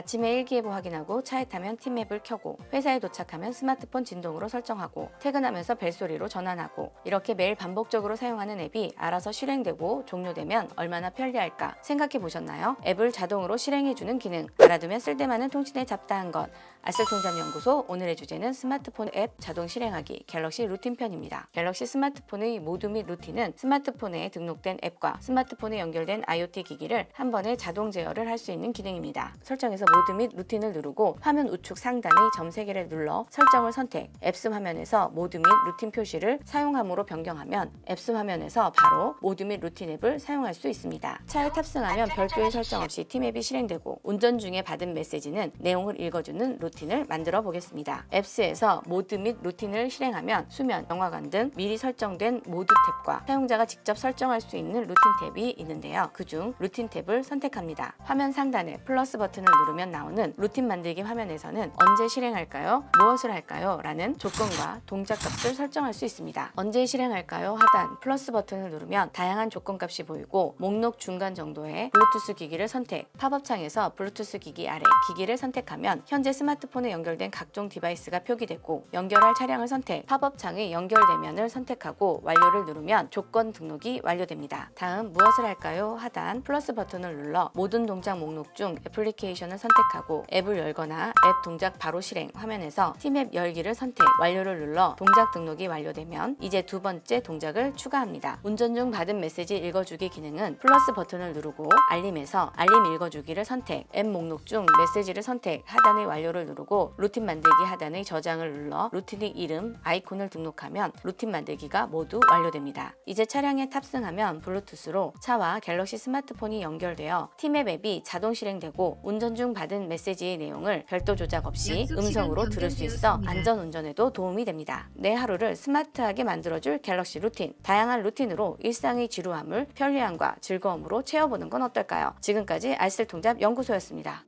아침에 일기예보 확인하고 차에 타면 팀앱을 켜고 회사에 도착하면 스마트폰 진동으로 설정하고 퇴근하면서 벨소리로 전환하고 이렇게 매일 반복적으로 사용하는 앱이 알아서 실행되고 종료되면 얼마나 편리할까 생각해 보셨나요? 앱을 자동으로 실행해주는 기능 알아두면 쓸데많은 통신에 잡다한 것 아슬통잡연구소 오늘의 주제는 스마트폰 앱 자동 실행하기 갤럭시 루틴 편입니다. 갤럭시 스마트폰의 모드 및 루틴은 스마트폰에 등록된 앱과 스마트폰에 연결된 IoT 기기를 한 번에 자동 제어를 할 수 있는 기능입니다. 설정에서 모드 및 루틴을 누르고 화면 우측 상단의 점 3개를 눌러 설정을 선택 앱스 화면에서 모드 및 루틴 표시를 사용함으로 변경하면 앱스 화면에서 바로 모드 및 루틴 앱을 사용할 수 있습니다. 차에 탑승하면 별도의 설정 없이 팀 앱이 실행되고 운전 중에 받은 메시지는 내용을 읽어주는 루틴을 만들어 보겠습니다. 앱스에서 모드 및 루틴을 실행하면 수면, 영화관 등 미리 설정된 모드 탭과 사용자가 직접 설정할 수 있는 루틴 탭이 있는데요. 그중 루틴 탭을 선택합니다. 화면 상단에 플러스 버튼을 누르 면 나오는 루틴 만들기 화면에서는 언제 실행할까요? 무엇을 할까요? 라는 조건과 동작 값을 설정할 수 있습니다. 언제 실행할까요? 하단 플러스 버튼을 누르면 다양한 조건 값이 보이고 목록 중간 정도의 블루투스 기기를 선택 팝업 창에서 블루투스 기기 아래 기기를 선택하면 현재 스마트폰에 연결된 각종 디바이스가 표기되고 연결할 차량을 선택 팝업 창의 연결 대면을 선택하고 완료를 누르면 조건 등록이 완료됩니다. 다음 무엇을 할까요? 하단 플러스 버튼을 눌러 모든 동작 목록 중 애플리케이션을 선택하고 앱을 열거나 앱 동작 바로 실행 화면에서 팀앱 열기를 선택 완료를 눌러 동작 등록이 완료되면 이제 두 번째 동작을 추가합니다. 운전 중 받은 메시지 읽어주기 기능은 플러스 버튼을 누르고 알림에서 알림 읽어주기를 선택 앱 목록 중 메시지를 선택 하단의 완료를 누르고 루틴 만들기 하단의 저장을 눌러 루틴의 이름 아이콘을 등록하면 루틴 만들기가 모두 완료됩니다. 이제 차량에 탑승하면 블루투스로 차와 갤럭시 스마트폰이 연결되어 팀앱 앱이 자동 실행되고 운전 중 받은 메시지의 내용을 별도 조작 없이 음성으로 들을 수 있어. 안전 운전에도 도움이 됩니다. 내 하루를 스마트하게 만들어줄 갤럭시 루틴. 다양한 루틴으로 일상의 지루함을 편리함과 즐거움으로 채워보는 건 어떨까요? 지금까지 알쓸통잡 연구소였습니다.